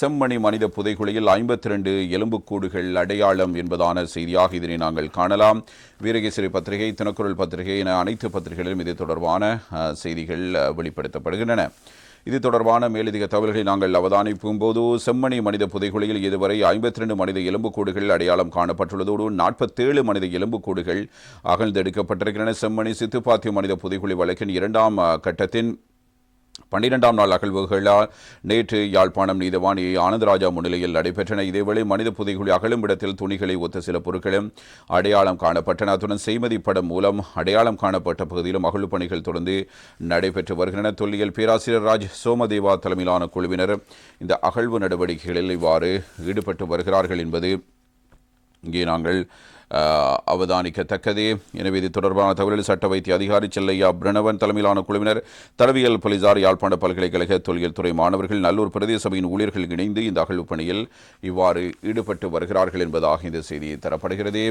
செம்மணி மனித புதைகுழியில் ஐம்பத்தி ரெண்டு எலும்புக்கூடுகள் அடையாளம் என்பதான செய்தியாக இதனை நாங்கள் காணலாம். வீரகேசரி பத்திரிகை தினக்குரல் பத்திரிகை என அனைத்து பத்திரிகைகளிலும் இது தொடர்பான செய்திகள் வெளிப்படுத்தப்படுகின்றன. இது தொடர்பான மேலதிக தகவல்களை நாங்கள் அவதானிப்பும் போது செம்மணி மனித புதைகுழியில் இதுவரை ஐம்பத்தி ரெண்டு மனித எலும்புக்கூடுகள் அடையாளம் காணப்பட்டுள்ளதோடு நாற்பத்தேழு மனித எலும்புக்கூடுகள் அகழ்ந்தெடுக்கப்பட்டிருக்கின்றன. செம்மணி சித்துப்பாத்திய மனித புதைகுழி வழக்கின் இரண்டாம் கட்டத்தின் பன்னிரெண்டாம் நாள் அகழ்வுகளால் நேற்று யாழ்ப்பாணம் நீதவாணி ஆனந்தராஜா முன்னிலையில் நடைபெற்றன. இதேவேளை மனித புதைகுழி அகழும் இடத்தில் துணிகளை ஒத்த சில பொருட்களும் அடையாளம் காணப்பட்டன. அத்துடன் செய்மதி படம் மூலம் அடையாளம் காணப்பட்ட பகுதியிலும் அகழ்வு பணிகள் தொடர்ந்து நடைபெற்று வருகின்றன. தொல்லியல் பேராசிரியர் ராஜ் சோமதேவா தலைமையிலான குழுவினர் இந்த அகழ்வு நடவடிக்கைகளில் இவ்வாறு ஈடுபட்டு வருகிறார்கள் என்பது இங்கே நாங்கள் அவதானிக்கத்தக்கதே. எனவே இது தொடர்பான தகவலில் சட்ட வைத்திய அதிகாரி செல்லையா பிரணவன் தலைமையிலான குழுவினர் தரவியல் போலீசார் யாழ்ப்பாண பல்கலைக்கழக தொழில் துறை மாணவர்கள் நல்லூர் பிரதேச சபையின் ஊழியர்கள் இணைந்து இந்த அகழ்வு பணியில் இவ்வாறு ஈடுபட்டு வருகிறார்கள் என்பதாக இந்த செய்தி தரப்படுகிறது.